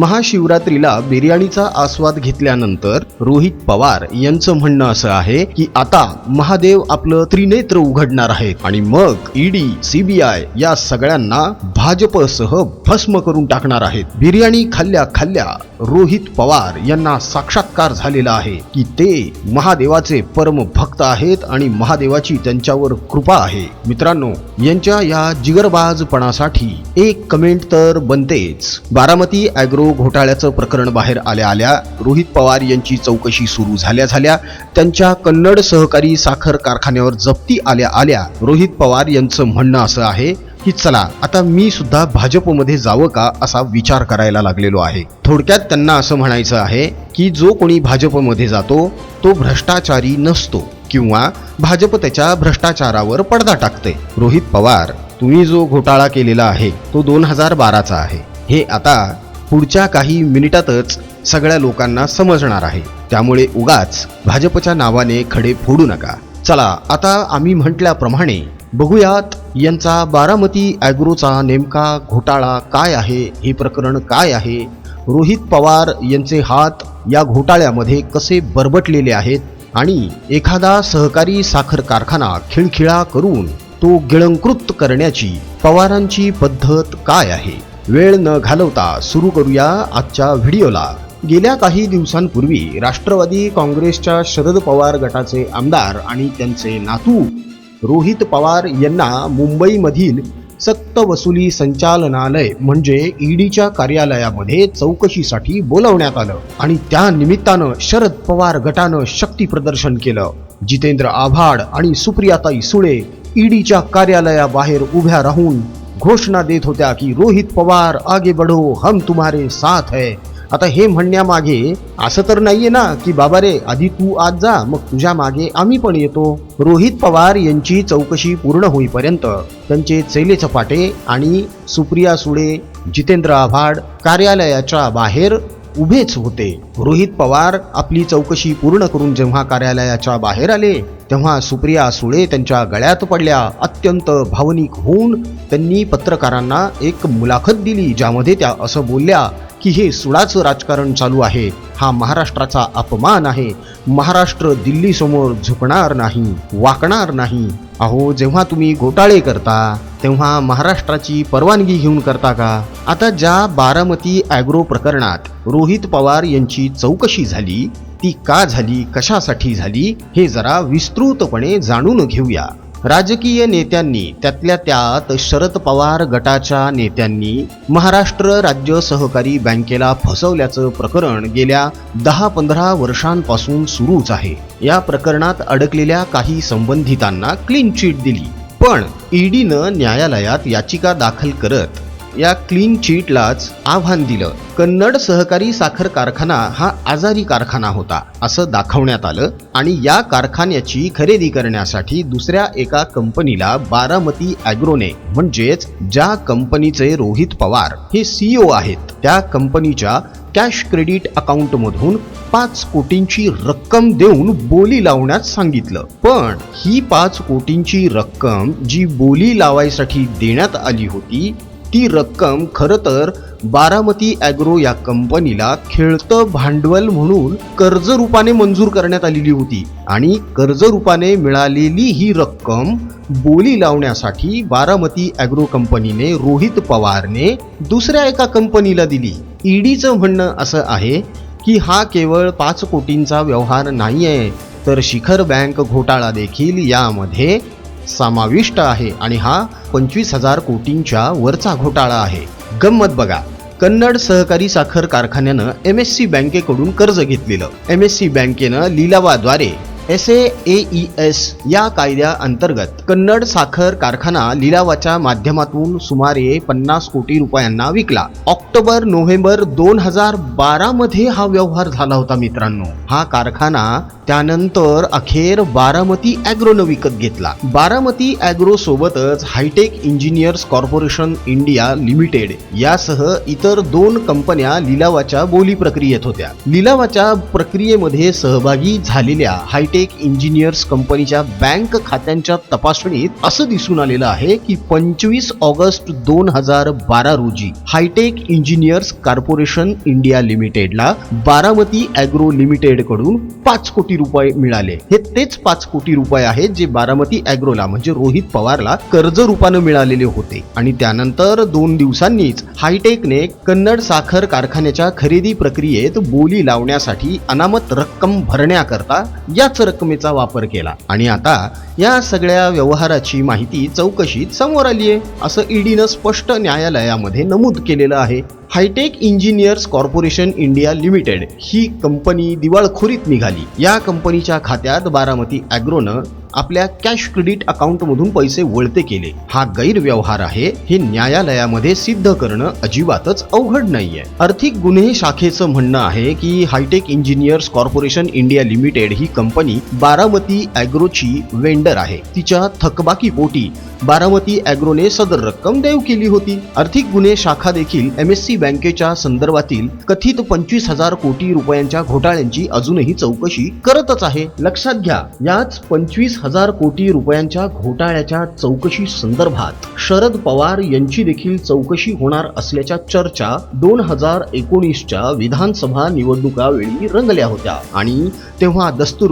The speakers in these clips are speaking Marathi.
महाशिवरात्रीला बिर्याणीचा आस्वाद घेतल्यानंतर रोहित पवार यांचं म्हणणं असं आहे की आता महादेव आपलं त्रिनेत्र उघडणार आहेत आणि मग ईडी सीबीआय या सगळ्यांना भाजपसह भस्म करून टाकणार आहेत. बिर्याणी खाल्ल्या खाल्ल्या रोहित पवार यांना साक्षात्कार झालेला आहे की ते महादेवाचे परम भक्त आहेत आणि महादेवाची त्यांच्यावर कृपा आहे. मित्रांनो यांच्या या जिगरबाजपणासाठी एक कमेंट तर बनतेच. बारामती घोटाळ्याचं प्रकरण बाहेर आल्या आल्या रोहित पवार यांची चौकशी सुरू झाल्या झाल्या त्यांच्या कन्नड सहकारी साखर कारखान्यावर जप्ती आल्या आल्या रोहित पवार यांचं म्हणणं असं आहे की चला आता मी सुद्धा भाजपमध्ये जावं का असा विचार करायला लागलेलो आहे. थोडक्यात त्यांना असं म्हणायचं आहे की जो कोणी भाजपमध्ये जातो तो भ्रष्टाचारी नसतो किंवा भाजप त्याच्या भ्रष्टाचारावर पडदा टाकते. रोहित पवार तुम्ही जो घोटाळा केलेला आहे तो दोन हजार बाराचा आहे. हे आता पुढच्या काही मिनिटातच सगळ्या लोकांना समजणार आहे. त्यामुळे उगाच भाजपच्या नावाने खडे फोडू नका. चला आता आम्ही म्हटल्याप्रमाणे बघूयात यांचा बारामती ॲग्रोचा नेमका घोटाळा काय आहे हे प्रकरण काय आहे? रोहित पवार यांचे हात या घोटाळ्यामध्ये कसे बरबटलेले आहेत आणि एखादा सहकारी साखर कारखाना खिळखिळा करून तो गिळंकृत करण्याची पवारांची पद्धत काय आहे? वेळ न घालवता सुरू करूया आजच्या व्हिडिओला. गेल्या काही दिवसांपूर्वी राष्ट्रवादी काँग्रेसच्या शरद पवार गटाचे आमदार आणि त्यांचे नातू रोहित पवार यांना मुंबईमधील सक्तवसुली संचालनालय म्हणजे ईडीच्या कार्यालयामध्ये चौकशीसाठी बोलवण्यात आलं आणि त्या निमित्तानं शरद पवार गटानं शक्ती प्रदर्शन केलं. जितेंद्र आव्हाड आणि सुप्रियाताई सुळे ईडीच्या कार्यालयाबाहेर उभ्या राहून घोषणा देत होत्या की रोहित पवार आगे बढो हम तुम्हारे साथ है. आता हे म्हणण्यामागे असं तर नाहीये ना की बाबा रे आधी तू आज जा मग तुझ्या मागे आम्ही पण येतो. रोहित पवार यांची चौकशी पूर्ण होईपर्यंत त्यांचे चैले चपाटे आणि सुप्रिया सुळे जितेंद्र आव्हाड कार्यालयाच्या बाहेर उभेच होते. रोहित पवार आपली चौकशी पूर्ण करून जेव्हा कार्यालयाच्या बाहेर आले तेव्हा सुप्रिया सुळे त्यांच्या गळ्यात पडल्या. अत्यंत भावनिक होऊन त्यांनी पत्रकारांना एक मुलाखत दिली ज्यामध्ये त्या असं बोलल्या की हे सुडाचं राजकारण चालू आहे. हा महाराष्ट्राचा अपमान आहे. महाराष्ट्र दिल्लीसमोर झुकणार नाही वाकणार नाही. अहो जेव्हा तुम्ही घोटाळे करता तेव्हा महाराष्ट्राची परवानगी घेऊन करता का? आता ज्या बारामती ॲग्रो प्रकरणात रोहित पवार यांची चौकशी झाली ती का झाली कशासाठी झाली हे जरा विस्तृतपणे जाणून घेऊया. राजकीय नेत्यांनी त्यातल्या त्यात शरद पवार गटाच्या नेत्यांनी महाराष्ट्र राज्य सहकारी बँकेला फसवल्याचं प्रकरण गेल्या दहा पंधरा वर्षांपासून सुरूच आहे. या प्रकरणात अडकलेल्या काही संबंधितांना क्लीन चिट दिली. पण ईडीनं न्यायालयात याचिका दाखल करत या क्लीन चीटलाच आव्हान दिलं. कन्नड सहकारी साखर कारखाना हा आजारी कारखाना होता असं दाखवण्यात आलं आणि या कारखान्याची खरेदी करण्यासाठी दुसऱ्या एका कंपनीला बारामती अॅग्रोने म्हणजेच ज्या कंपनीचे रोहित पवार हे सीईओ आहेत त्या कंपनीच्या कॅश क्रेडिट अकाउंटमधून पाच कोटींची रक्कम देऊन बोली लावण्यास सांगितलं. पण ही पाच कोटींची रक्कम जी बोली लावायसाठी देण्यात आली होती ती रक्कम खरं तर बारामती ॲग्रो या कंपनीला खेळतं भांडवल म्हणून कर्ज रूपाने मंजूर करण्यात आलेली होती आणि कर्ज रूपाने मिळालेली ही रक्कम बोली लावण्यासाठी बारामती ॲग्रो कंपनीने रोहित पवारने दुसऱ्या एका कंपनीला दिली. ईडीचं म्हणणं असं आहे की हा केवळ पाच कोटींचा व्यवहार नाही आहे तर शिखर बँक घोटाळा देखील यामध्ये समाविष्ट आहे आणि हा पंचवीस हजार कोटींच्या वरचा घोटाळा आहे. गंमत बघा. कन्नड सहकारी साखर कारखान्यानं एम एस सी बँकेकडून कर्ज घेतलेलं. एम एस सी बँकेनं लिलावाद्वारे एस ई एस या कायद्या अंतर्गत कन्नड साखर कारखाना लिलावाच्या माध्यमातून सुमारे पन्नास कोटी रुपयांना विकला. ऑक्टोबर नोव्हेंबर दोन हजार बारा मध्ये हा व्यवहार झाला होता मित्रांनो. हा कारखाना त्यानंतर अखेर बारामती ॲग्रोनं विकत घेतला. बारामती अॅग्रो सोबतच hitech engineers corporation India limited यासह इतर दोन कंपन्या लिलावाच्या बोली प्रक्रियेत होत्या. लिलावाच्या प्रक्रियेमध्ये सहभागी झालेल्या हायटेक हायटेक इंजिनियर्स कंपनीच्या बँक खात्यांच्या तपासणीत असं दिसून आलेलं आहे की पंचवीस ऑगस्ट दोन हजार बारा रोजी हायटेक इंजिनियर्स कॉर्पोरेशन इंडिया लिमिटेडला बारामती अॅग्रो लिमिटेडकडून पाच कोटी रुपये मिळाले. हे तेच पाच कोटी रुपये आहेत जे बारामती अॅग्रोला म्हणजे रोहित पवारला कर्ज रूपानं मिळालेले होते. आणि त्यानंतर दोन दिवसांनीच हायटेकने कन्नड साखर कारखान्याच्या खरेदी प्रक्रियेत बोली लावण्यासाठी अनामत रक्कम भरण्याकरता याच रकमेचा वापर केला. आणि आता या सगळ्या व्यवहाराची माहिती चौकशीत समोर आली आहे असं ईडीनं स्पष्ट न्यायालयामध्ये नमूद केलेलं आहे. Hitech engineers corporation India limited ही कंपनी दिवाळखोरीत निघाली. या कंपनीच्या खात्यात बारामती अॅग्रोनं आपल्या कॅश क्रेडिट अकाउंटमधून पैसे वळते केले. हा गैरव्यवहार आहे हे न्यायालयामध्ये सिद्ध करणं अजिबातच अवघड नाहीये. आर्थिक गुन्हे शाखेचं म्हणणं आहे की hitech engineers corporation India limited ही कंपनी बारामती अॅग्रोची वेंडर आहे. तिच्या थकबाकी पोटी बारामती अॅग्रोने सदर रक्कम देव केली होती. आर्थिक गुन्हे शाखा देखील एम एस सी बँकेच्या संदर्भातील कथित पंचवीस हजार कोटी रुपयांच्या घोटाळ्यांची अजूनही चौकशी करतच आहे. लक्षात घ्या याच पंचवीस हजार कोटी रुपयांच्या घोटाळ्याच्या चौकशी संदर्भात शरद पवार यांची देखील चौकशी होणार असल्याच्या चर्चा दोन हजार एकोणीसच्या विधानसभा निवडणुकावेळी रंगल्या होत्या. आणि तेव्हा दस्तूर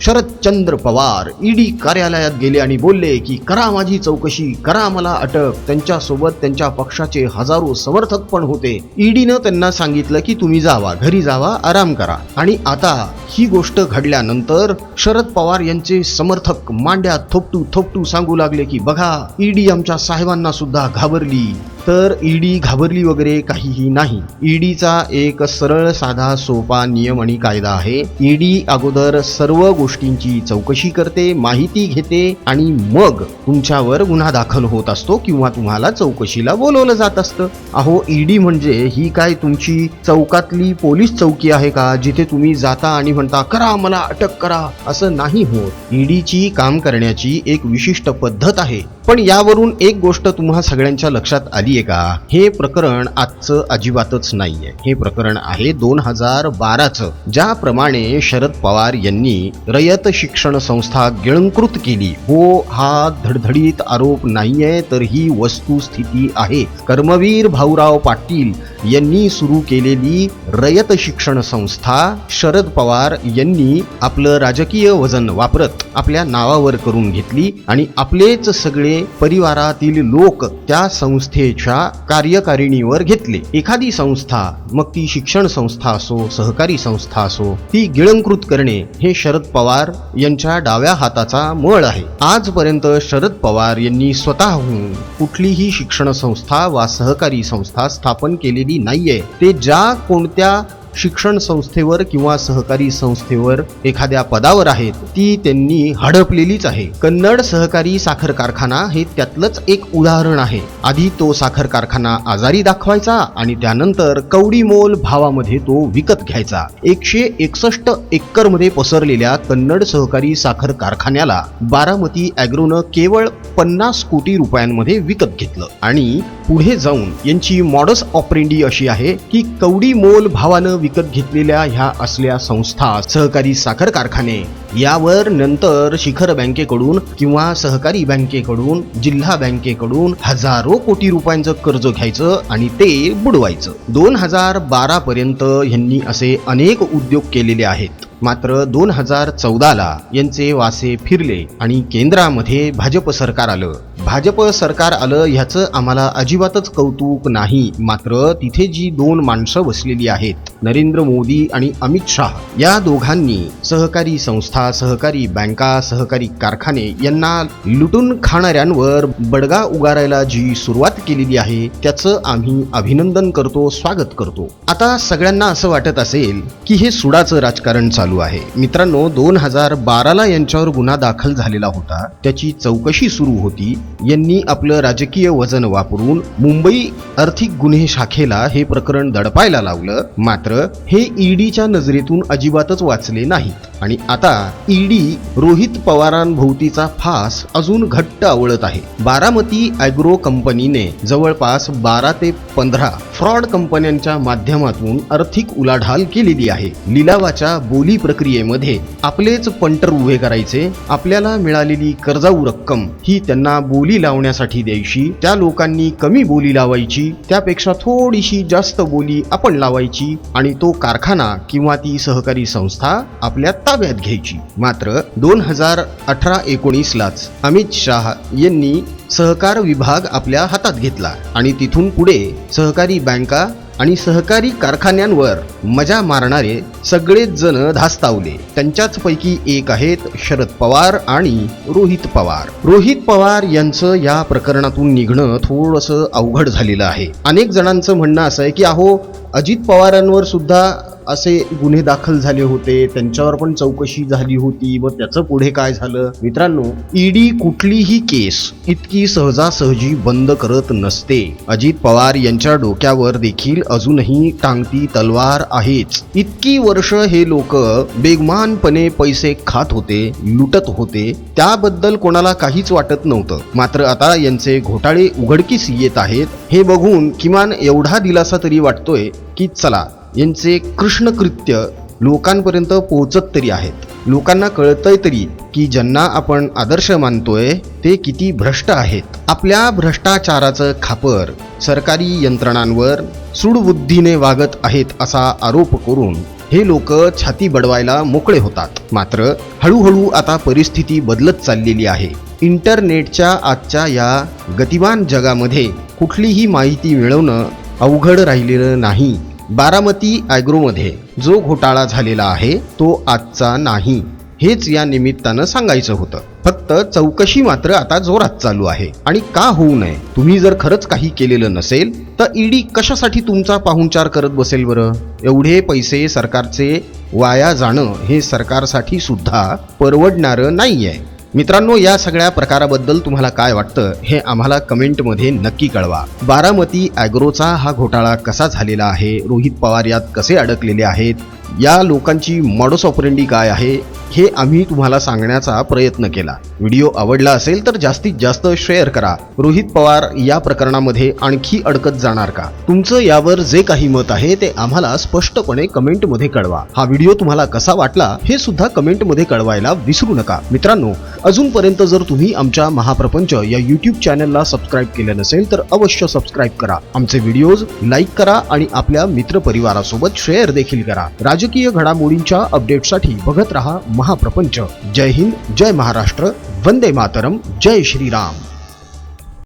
शरदचंद्र पवार ईडी कार्यालयात गेले आणि बोलले की करा माझी चौकशी करा मला अटक. त्यांच्यासोबत त्यांच्या पक्षाचे हजारो समर्थक पण होते. ईडीनं त्यांना सांगितलं की तुम्ही जावा घरी जावा आराम करा. आणि आता ही गोष्ट घडल्यानंतर शरद पवार यांचे समर्थक मांड्यात थोपटू थोपटू सांगू लागले की बघा ईडी आमच्या साहेबांना सुद्धा घाबरली. तर ईडी घाबरली वगैरे काहीही नाही. ईडीचा एक सरळ साधा सोपा नियम आणि कायदा आहे. ईडी अगोदर सर्व गोष्टींची चौकशी करते माहिती घेते आणि मग तुमच्यावर गुन्हा दाखल होत असतो किंवा तुम्हाला चौकशीला बोलवलं जात असतं. अहो ईडी म्हणजे ही काय तुमची चौकातली पोलीस चौकी आहे का जिथे तुम्ही जाता आणि म्हणता करा मला अटक करा असं नाही होत. ईडीची काम करण्याची एक विशिष्ट पद्धत आहे. पण यावरून एक गोष्ट तुम्हा सगळ्यांच्या लक्षात आली आहे का? हे प्रकरण आजचं अजिबातच नाहीये. हे प्रकरण आहे दोन हजार बाराचं ज्याप्रमाणे शरद पवार यांनी रयत शिक्षण संस्था गिळंकृत केली. हो हा धडधडीत आरोप नाहीये तर ही वस्तुस्थिती आहे. कर्मवीर भाऊराव पाटील यांनी सुरू केलेली रयत शिक्षण संस्था शरद पवार यांनी आपलं राजकीय वजन वापरत आपल्या नावावर करून घेतली आणि आपलेच सगळे परिवारातील लोक त्या संस्थेच्या कार्यकारिणीवर घेतले. एखादी संस्था मग ती शिक्षण संस्था असो सहकारी संस्था असो ती गिळंकृत करणे हे शरद पवार यांच्या डाव्या हाताचा मळ आहे. आजपर्यंत शरद पवार यांनी स्वतःहून कुठलीही शिक्षण संस्था वा सहकारी संस्था स्थापन केलेली नाहीये. ते ज्या कोणत्या शिक्षण संस्थेवर किंवा सहकारी संस्थेवर एखाद्या पदावर आहेत ती त्यांनी हडपलेलीच आहे. कन्नड सहकारी साखर कारखाना हे त्यातलंच एक उदाहरण आहे. आधी तो साखर कारखाना आजारी दाखवायचा आणि त्यानंतर कवडी मोल भावामध्ये तो विकत घ्यायचा. एकशे एकसष्ट एकरमध्ये पसरलेल्या कन्नड सहकारी साखर कारखान्याला बारामती अॅग्रोनं केवळ पन्नास कोटी रुपयांमध्ये विकत घेतलं आणि पुढे जाऊन यांची मॉडस ऑपरेंडी अशी आहे की कवडी मोल भावानं विकत घेतलेल्या ह्या असल्या संस्था सहकारी साखर कारखाने यावर नंतर शिखर बँकेकडून किंवा सहकारी बँकेकडून जिल्हा बँकेकडून हजारो कोटी रुपयांचं कर्ज घ्यायचं आणि ते बुडवायचं. दोन हजार बारा पर्यंत यांनी असे अनेक उद्योग केलेले आहेत. मात्र दोन हजार चौदाला यांचे वासे फिरले आणि केंद्रामध्ये भाजप सरकार आलं. भाजप सरकार आलं ह्याचं आम्हाला अजिबातच कौतुक नाही. मात्र तिथे जी दोन माणसं बसलेली आहेत नरेंद्र मोदी आणि अमित शाह या दोघांनी सहकारी संस्था सहकारी बँका सहकारी कारखाने यांना लुटून खाणाऱ्यांवर बडगा उगारायला जी सुरुवात केलेली आहे त्याचं आम्ही अभिनंदन करतो स्वागत करतो. आता सगळ्यांना असं वाटत असेल की हे सुडाचं राजकारण चालू आहे. मित्रांनो दोन हजार बाराला यांच्यावर गुन्हा दाखल झालेला होता. त्याची चौकशी सुरू होती. यांनी आपलं राजकीय वजन वापरून मुंबई आर्थिक गुन्हे शाखेला हे प्रकरण दडपायला लावलं. मात्र हे ईडीच्या नजरेतून अजिबातच वाचले नाहीत आणि आता ईडी रोहित पवारांभोवतीचा फास अजून घट्ट आवळत आहे. बारामती अॅग्रो कंपनीने जवळपास बारा ते पंधरा फ्रॉड कंपन्यांच्या माध्यमातून आर्थिक उलाढाल केलेली आहे. लिलावाच्या बोली प्रक्रियेमध्ये आपलेच पंटर उभे करायचे आपल्याला मिळालेली कर्जाऊ रक्कम ही त्यांना बोली लावण्यासाठी द्यायची त्या लोकांनी कमी बोली लावायची त्यापेक्षा थोडीशी जास्त बोली आपण लावायची आणि तो कारखाना किंवा ती सहकारी संस्था आपल्या ताब्यात घ्यायची. मात्र दोन हजार अठरा एकोणीसलाच अमित शाह यांनी सहकार विभाग आपल्या हातात घेतला आणि तिथून पुढे सहकारी बँका आणि सहकारी कारखान्यांवर मजा मारणारे सगळेच जण धास्तावले. त्यांच्याच पैकी एक आहेत शरद पवार आणि रोहित पवार. रोहित पवार यांचं या प्रकरणातून निघणं थोडंसं अवघड झालेलं आहे. अनेक जणांचं म्हणणं असं आहे की अहो अजित पवारांवर सुद्धा असे गुन्हे दाखल झाले होते त्यांच्यावर पण चौकशी झाली होती. व त्याचं पुढे काय झालं? मित्रांनो ईडी कुठलीही केस इतकी सहजासहजी बंद करत नसते. अजित पवार यांच्या डोक्यावर देखील अजूनही टांगती तलवार आहेच. इतकी वर्ष हे लोक बेगमानपणे पैसे खात होते लुटत होते. त्याबद्दल कोणाला काहीच वाटत नव्हतं. मात्र आता यांचे घोटाळे उघडकीस येत आहेत. हे बघून किमान एवढा दिलासा तरी वाटतोय की चला यांचे कृष्णकृत्य लोकांपर्यंत पोहोचत तरी आहेत. लोकांना कळतंय तरी की ज्यांना आपण आदर्श मानतोय ते किती भ्रष्ट आहेत. आपल्या भ्रष्टाचाराचं खापर सरकारी यंत्रणांवर सुडबुद्धीने वागत आहेत असा आरोप करून हे लोक छाती बडवायला मोकळे होतात. मात्र हळूहळू आता परिस्थिती बदलत चाललेली आहे. इंटरनेटच्या आजच्या या गतिमान जगामध्ये कुठलीही माहिती मिळवणं अवघड राहिलेलं नाही. बारामती ॲग्रोमध्ये जो घोटाळा झालेला आहे तो आजचा नाही. हेच या निमित्तानं सांगायचं होतं. फक्त चौकशी मात्र आता जोरात चालू आहे. आणि का होऊ नये? तुम्ही जर खरंच काही केलेलं नसेल तर ईडी कशासाठी तुमचा पाहुणचार करत बसेल बरं? एवढे पैसे सरकारचे वाया जाणं हे सरकारसाठी सुद्धा परवडणारं नाहीये. मित्रांनो या सगळ्या प्रकाराबद्दल तुम्हाला काय वाटतं हे आम्हाला कमेंटमध्ये नक्की कळवा. बारामती ॲग्रोचा हा घोटाळा कसा झालेला आहे रोहित पवार यात कसे अडकलेले आहेत या लोकांची मॉडस ऑपरेंडी काय आहे हे आम्ही तुम्हाला सांगण्याचा प्रयत्न केला. व्हिडिओ आवडला असेल तर जास्तीत जास्त शेअर करा. रोहित पवार या प्रकरणामध्ये आणखी अडकत जाणार का? तुमचं यावर जे काही मत आहे ते आम्हाला स्पष्टपणे कमेंटमध्ये कळवा. हा व्हिडिओ तुम्हाला कसा वाटला हे सुद्धा कमेंटमध्ये कळवायला विसरू नका. मित्रांनो अजूनपर्यंत जर तुम्ही आमच्या महाप्रपंच या युट्यूब चॅनलला सबस्क्राईब केलं नसेल तर अवश्य सबस्क्राईब करा. आमचे व्हिडिओज लाईक करा आणि आपल्या मित्रपरिवारासोबत शेअर देखील करा. राजकीय घडामोडींच्या अपडेटसाठी बघत रहा महाप्रपंच. जय हिंद जय महाराष्ट्र वंदे मातरम जय श्रीराम.